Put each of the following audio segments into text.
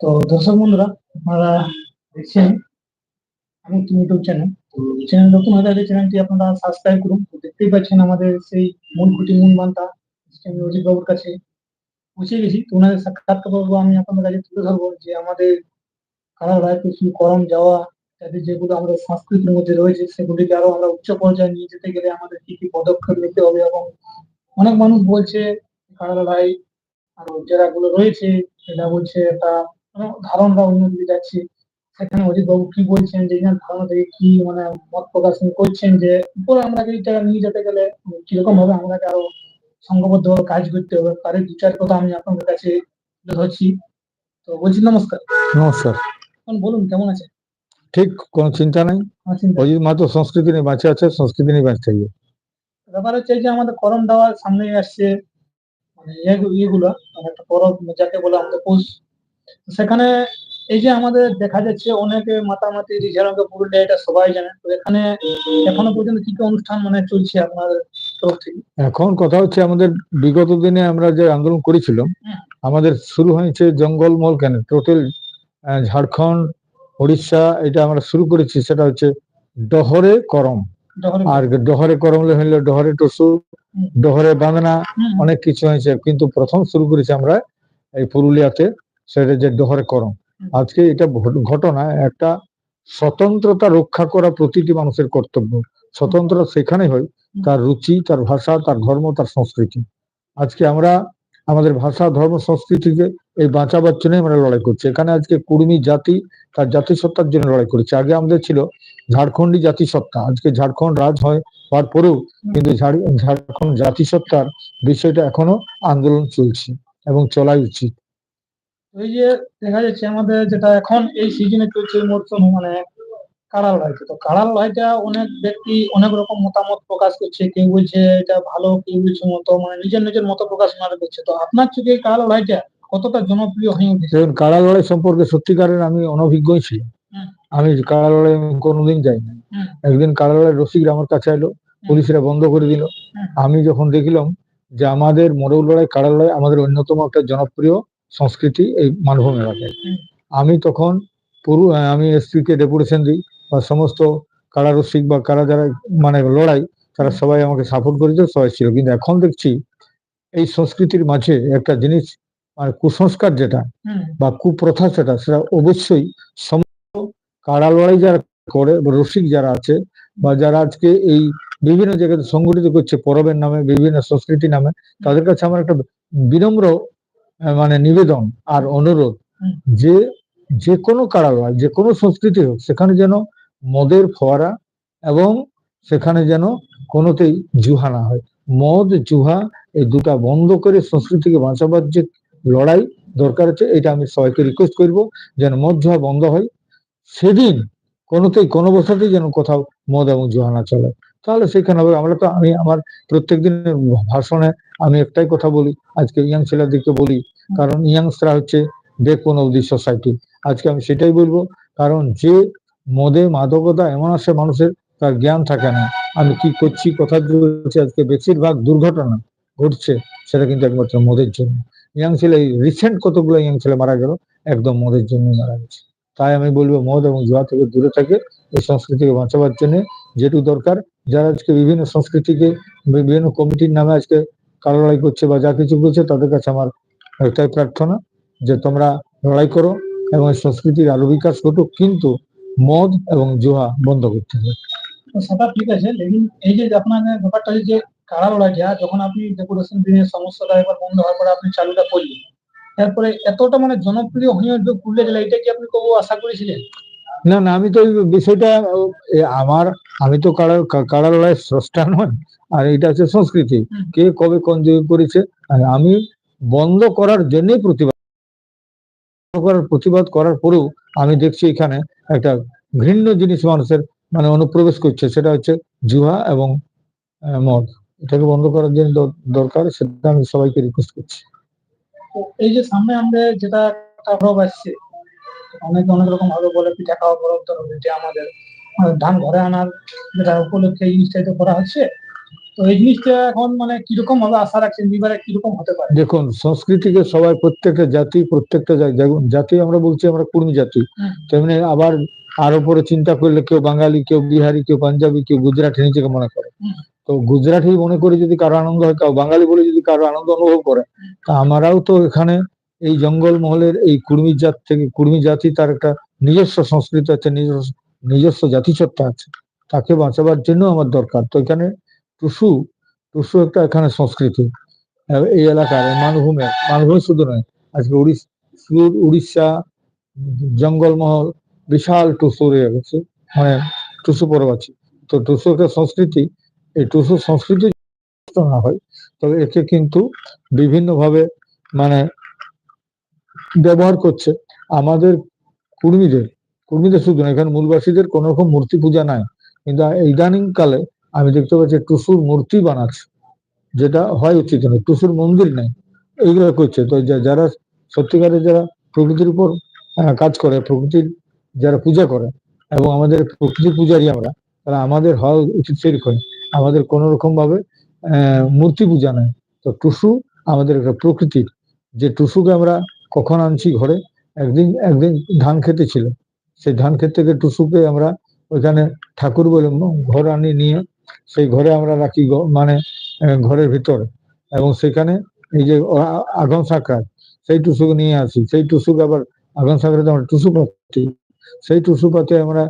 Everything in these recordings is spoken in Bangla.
তো দর্শক বন্ধুরা, আপনারা দেখছেন আমি তুমি ইউটিউব চ্যানেল চ্যানেল নতুন হয়ে থাকলে চ্যানেলটি আপনারা সাবস্ক্রাইব করুন। তো দেখতেই পাচ্ছেন আমাদের সেই মূল খুঁটি, মূল বান্তা আমি অজিত বাবুর কাছে পৌঁছে গেছি। তো ওনাদের সাক্ষাৎকার করব আমি আপনাদের কাছে তুলে ধরবো যে আমাদের কারা কিছু করম, যাওয়া তাদের যেগুলো আমাদের সংস্কৃতির মধ্যে রয়েছে, সেগুলিকে আরও আমরা উচ্চ পর্যায়ে নিয়ে যেতে গেলে আমাদের কি কি পদক্ষেপ নিতে হবে এবং অনেক মানুষ বলছে রায় আর জেলাগুলো রয়েছে সেটা বলছে একটা মানে ধারণা অন্যদিকে যাচ্ছে। সেখানে অজিত বাবু কি বলছেন যে ধারণা থেকে কি মানে মত প্রকাশ করছেন যে উপরে আমরা এইটা নিয়ে যেতে গেলে কীরকম ভাবে আমাদেরকে আরও সংঘবদ্ধ কাজ করতে হবে। তার এই দু চার কথা আমি আপনাদের কাছে তুলে ধরছি। তো বলছি নমস্কার। নমস্কার। এখন বলুন কেমন আছে ঠিক কোনো চিন্তা নাই। অজিত সংস্কৃতি নিয়ে বাঁচে আছে সংস্কৃতি নিয়ে বাঁচতে থাকবে ব্যাপার হচ্ছে যে আমাদের করম দেওয়ার সামনে আসছে মানে ইয়ে- ইয়েগুলো মানে একটা পরব যাকে বলে আমাদের পৌষ সেখানে এই যে আমাদের দেখা যাচ্ছে অনেকে মাতামাতি রিঝারঙ্গে পুরুলিয়া এটা সবাই জানে। তো এখানে এখনও পর্যন্ত কি কি অনুষ্ঠান মানে চলছে আপনাদের এখন কথা হচ্ছে আমাদের বিগত দিনে আমরা যে আন্দোলন করেছিলাম আমাদের শুরু হয়েছে জঙ্গলমহল কেন? টোটাল ঝাড়খণ্ড উড়িষ্যা এটা আমরা শুরু করেছি সেটা হচ্ছে ডহরে করম। আর ডহরে করম হইল ডহরে টসু ডহরে বাঁধনা অনেক কিছু হয়েছে। কিন্তু প্রথম শুরু করেছি আমরা এই পুরুলিয়াতে সেটা যে ডহরে করম আজকে এটা ঘটনা একটা স্বতন্ত্রতা রক্ষা করা প্রতিটি মানুষের কর্তব্য। স্বতন্ত্রতা সেখানে হয়। তার রুচি তার ভাষা তার ধর্ম তার সংস্কৃতি। আজকে আমরা আমাদের ভাষা ধর্ম সংস্কৃতিকে এই বাঁচাবার জন্য আমরা লড়াই করছি। এখানে আজকে কুর্মী জাতি তার জাতিসত্তার জন্য লড়াই করেছে। আগে আমাদের ছিল ঝাড়খণ্ডী জাতিসত্তা। আজকে ঝাড়খণ্ড রাজ হয় হওয়ার পরেও কিন্তু ঝাড়- ঝাড়খণ্ড জাতিসত্তার বিষয়টা এখনও আন্দোলন চলছে এবং চলাই উচিত। ওই যে দেখা যাচ্ছে আমাদের যেটা এখন এই সিজনে চলছে মরশুম মানে কাড়া লড়াইটা তো কাড়া লড়াইটা অনেক ব্যক্তি অনেক রকম মতামত প্রকাশ করছে। কেউ বলছে এটা ভালো কেউ বলছে মতো মানে নিজের নিজের মত প্রকাশ ওনারা করছে। তো আপনার চোখে এই কাড়া লড়াইটা কতটা জনপ্রিয় হয়ে উঠেছে? কাড়া লড়াই সম্পর্কে সত্যিকারের আমি অনভিজ্ঞই ছিলাম। আমি আমি কোনোদিন যাইনি। হুম। একদিন কাড়া লড়াই রসিকরা আমার কাছে এলো পুলিশরা বন্ধ করে দিল। আমি যখন দেখলাম যে আমাদের মোড়ল লড়াই কাড়া আমাদের অন্যতম একটা জনপ্রিয় সংস্কৃতি এই মানভূম এলাকায়। আমি তখন পুরো আমি এসপি কে ডেপুটেশন দিই বা সমস্ত কারা রসিক বা কারা যারা মানে লড়াই তারা সবাই আমাকে সাপোর্ট করেছে সবাই ছিল। কিন্তু এখন দেখছি এই সংস্কৃতির মাঝে একটা জিনিস মানে কুসংস্কার যেটা বা কুপ্রথা সেটা সেটা অবশ্যই কাড়া লড়াই যারা করে বা রসিক যারা আছে বা যারা আজকে এই বিভিন্ন জায়গাতে সংগঠিত করছে পরবের নামে বিভিন্ন সংস্কৃতি নামে তাদের কাছে আমার একটা বিনম্র মানে নিবেদন আর অনুরোধ যে যে কোনো কাড়া লড়াই যে কোনো সংস্কৃতি হোক সেখানে যেন মদের ফোয়ারা এবং সেখানে যেন কোনোতেই জুহা না হয়। মদ জুহা এই দুটা বন্ধ করে সংস্কৃতিকে বাঁচাবার যে লড়াই দরকার আছে এটা আমি সবাইকে রিকোয়েস্ট করব যেন মদ জুয়া বন্ধ হয়। সেদিন কোনোতেই, কোনো অবস্থাতেই যেন কোথাও মদ এবং জুয়া না চলে। তাহলে সেখানে হবে। আমরা তো, আমি আমার প্রত্যেক দিনের ভাষণে আমি একটাই কথা বলি, আজকে ইয়াং ছেলেদেরকে বলি। কারণ ইয়াংসরা হচ্ছে ব্যাকবোন অব দি সোসাইটি। আজকে আমি সেটাই বলব। কারণ যে মদে মাদকতা এমন আসে মানুষের, তার জ্ঞান থাকে না। আমি কি করছি কথা বলছি আজকে বেশিরভাগ দুর্ঘটনা ঘটছে, সেটা কিন্তু একমাত্র মদের জন্য। ইয়াং ছেলে রিসেন্ট কতগুলো ইয়াং ছেলে মারা গেল, একদম মদের জন্য মারা গেছে। তাই আমি বলব মদ এবং জুয়া থেকে দূরে থাকে, এই সংস্কৃতিকে বাঁচাবার জন্য যেটুকু দরকার। যারা আজকে বিভিন্ন সংস্কৃতিকে, বিভিন্ন কমিটির নামে আজকে কালো লড়াই করছে বা যা কিছু করছে তাদের কাছে আমার একটাই প্রার্থনা যে তোমরা লড়াই করো এবং এই সংস্কৃতির আরও বিকাশ ঘটুক, কিন্তু মদ এবং জুয়া বন্ধ করতে হবে। সেটা ঠিক আছে এই যে আপনার ব্যাপারটা যে কাড়া লড়াইটা, যখন আপনি ডেপুটেশন দিনের সমস্যাটা একবার বন্ধ হওয়ার পরে আপনি চালুটা করলেন তারপরে এতটা মানে জনপ্রিয় হয়ে উঠবে পুরুলিয়া জেলা এটা কি আপনি কবু আশা করেছিলেন? না না আমি তো এই বিষয়টা আমার আমি তো কাড়া কা- কাড়া লড়াইয়ের স্রষ্টা নয় আর এটা হচ্ছে সংস্কৃতি। কে কবে কোন জায়গায় করেছে আর আমি বন্ধ করার জন্যই প্রতিবাদ করার প্রতিবাদ করার পরেও আমি দেখছি এখানে একটা ঘৃণ্য জিনিস মানুষের মানে অনুপ্রবেশ করছে সেটা হচ্ছে জুহা এবং মদ। এটাকে বন্ধ করার জন্য দর- দরকার সেটা আমি সবাইকে রিকোয়েস্ট করছি। তো এই যে সামনে আমাদের যেটা পরব আসছে অনেক অনেক রকম ভাবে বলে পিঠা খাওয়া পরব তো আমাদের ধান ঘরে আনার যেটা উপলক্ষে এই জিনিসটা তো করা হচ্ছে তো এই জিনিসটা এখন মানে কীরকম ভাবে আশা রাখছেন বিবারে কীরকম হতে পারে দেখুন সংস্কৃতিকে সবাই প্রত্যেকটা জাতি প্রত্যেকটা জাতি আমরা বলছি আমরা কুর্মী জাতি। তেমনি আবার আর উপরে চিন্তা করলে কেউ বাঙালি কেউ বিহারি কেউ পাঞ্জাবি কেউ গুজরাটি নিজেকে মনে করে। তো গুজরাটি মনে করে যদি কারও আনন্দ হয় বাঙালি বলে যদি কারও আনন্দ অনুভব করে, তা আমরাও তো এখানে এই জঙ্গল মহলের এই কুর্মী জাত থেকে, কুর্মী জাতি তার একটা নিজস্ব সংস্কৃতি আছে, নিজস্ব নিজস্ব জাতিসত্তা আছে, তাকে বাঁচাবার জন্য আমার দরকার। তো এখানে টুসু টুসু একটা এখানে সংস্কৃতি। এই এলাকার মানভূমে, মানভূমি শুধু নয়, আজকে উড়িষ্যা উড়িষ্যা জঙ্গলমহল বিশাল টুসু রয়ে গেছে মানে টুসু পর্ব আছে। তো টুসু একটা সংস্কৃতি এই টুসু সংস্কৃতি না হয় তবে একে কিন্তু বিভিন্নভাবে মানে ব্যবহার করছে। আমাদের কুর্মীদের কুর্মীদের শুধু না, এখানে মূলবাসীদের কোন রকম মূর্তি পূজা নাই। কিন্তু ইদানিং কালে আমি দেখতে পাচ্ছি টুসুর মূর্তি বানাচ্ছে, যেটা হয় উচিত নয়। টুসুর মন্দির নেই, এইগুলো করছে। তো যারা সত্যিকারের যারা প্রকৃতির উপর কাজ করে, প্রকৃতির যারা পূজা করে, এবং আমাদের প্রকৃতির পূজারই আমরা, তারা আমাদের হওয়া উচিত সেরকম আমাদের কোন রকম ভাবে মূর্তি পূজা নাই তো টুসু আমাদের একটা প্রকৃতির। যে টুসুকে আমরা কখন আনছি ঘরে? একদিন একদিন ধান খেতে ছিল। সেই ধান ক্ষেত থেকে টুসুকে আমরা ওইখানে ঠাকুর বলে ঘর আনি নিয়ে সেই ঘরে আমরা রাখি মানে ঘরের ভিতরে। এবং সেখানে এই যে, আ- আগুন সেই টুসুকে নিয়ে আসি। সেই টুসুকে আবার আগুন সাকরাতে আমরা টুসু পাতি। সেই টুসু পাতে আমরা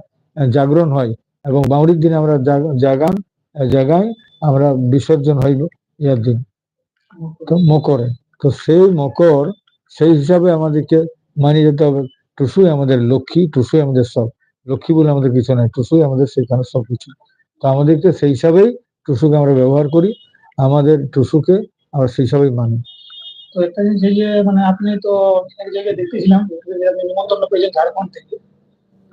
জাগরণ হয়। এবং বাউরির দিনে আমরা জাগান জাগাই আমরা বিসর্জন হইব ইয়ার দিন তো মকরে। তো সেই মকর, সেই হিসাবে আমাদেরকে মানিয়ে যেতে হবে। টুসুই আমাদের লক্ষ্মী, টুসুই আমাদের সব। লক্ষ্মী বলে আমাদের কিছু নাই, টুসুই আমাদের সেখানে সবকিছু তো আমাদেরকে সেই হিসাবেই টুসুকে আমরা ব্যবহার করি। আমাদের টুসুকে আমরা সেই হিসাবেই মানি। তো একটা জিনিস যে মানে আপনি তো এক জায়গায় দেখতেছিলাম নিমন্ত্রণ পেয়েছেন ঝাড়খণ্ড থেকে।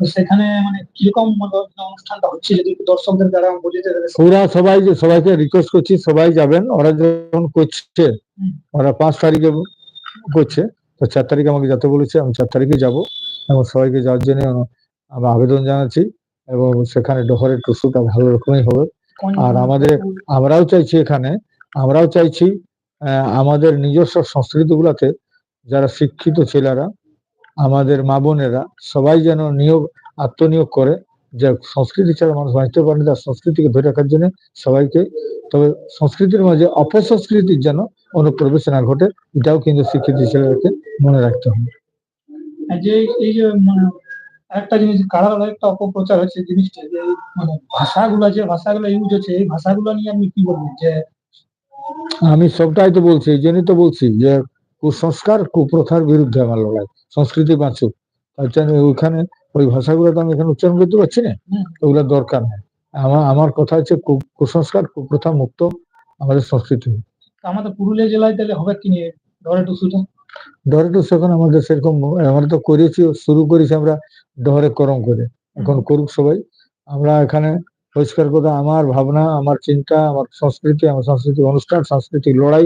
তো সেখানে মানে কীরকম মানে অনুষ্ঠানটা হচ্ছে? যদি দর্শকদের দ্বারা বুঝিয়ে পুরা সবাই যে সবাইকে রিকোয়েস্ট করছি সবাই যাবেন। ওরা যখন করছে। ওরা পাঁচ তারিখে করছে তো চার তারিখে আমাকে যেতে বলেছে আমি চার তারিখে যাব এবং সবাইকে যাওয়ার জন্য আমরা আবেদন জানাচ্ছি এবং সেখানে ডহরের টুসুটা ভালো রকমই হবে। আর আমাদের আমরাও চাইছি এখানে আমরাও চাইছি আহ, আমাদের নিজস্ব সংস্কৃতি গুলাতে যারা শিক্ষিত ছেলেরা আমাদের মা বোনেরা সবাই যেন নিয়োগ আত্মনিয়োগ করে যে সংস্কৃতি ছাড়া মানুষ বাঁচতে পারে না তার সংস্কৃতিকে ধরে রাখার জন্য সবাইকে তবে সংস্কৃতির মাঝে অপসংস্কৃতির যেন অনুপ্রবেশ না ঘটে এটাও কিন্তু শিক্ষিত ছেলেদেরকে মনে রাখতে হবে। যে এই যে মানে একটা জিনিস কারার একটা অপপ্রচার হচ্ছে জিনিসটা যে মানে ভাষাগুলো যে ভাষাগুলো ইউজ হচ্ছে এই ভাষাগুলো নিয়ে আপনি কি বলবেন? যে আমি সবটাই তো বলছি এই জন্যই তো বলছি যে কুসংস্কার কুপ্রথার বিরুদ্ধে আমার লড়াই। সংস্কৃতি বাঁচুক। তার জন্য ওইখানে ওই ভাষাগুলো তো আমি এখানে উচ্চারণ করতে পারছি না। ওগুলো দরকার নেই। আমার আমার কথা হচ্ছে কুসংস্কার কুপ্রথা মুক্ত আমাদের সংস্কৃতি। আমাদের পুরুলিয়া জেলায় তাহলে হবে কি নিয়ে? ধরে টুসুটা ডরে তো সেখন আমাদের সেরকম আমরা তো করেছি শুরু করেছি আমরা ডহরে করম করে। এখন করুক সবাই। আমরা এখানে পরিষ্কার কথা আমার ভাবনা আমার চিন্তা আমার সংস্কৃতি আমার সাংস্কৃতিক অনুষ্ঠান সাংস্কৃতিক লড়াই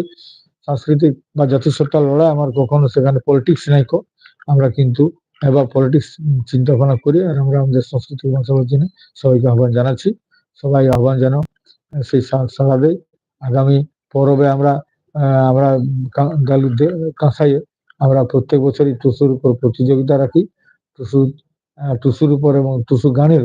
সাংস্কৃতিক বা জাতিসত্তার লড়াই আমার কখনো সেখানে পলিটিক্স নাই কো। আমরা কিন্তু এবার পলিটিক্স চিন্তা ভাবনা করি আর আমরা আমাদের সংস্কৃতি বাঁচাবার জন্য সবাইকে আহ্বান জানাচ্ছি। সবাই আহ্বান আহ, সেই সাড়া দেয় আগামী পরবে আমরা আমরা গালু কাঁসাইয়ে আমরা প্রত্যেক বছরই টুসুর উপর প্রতিযোগিতা রাখি। টুসু টুসুর উপর এবং টুসু গানের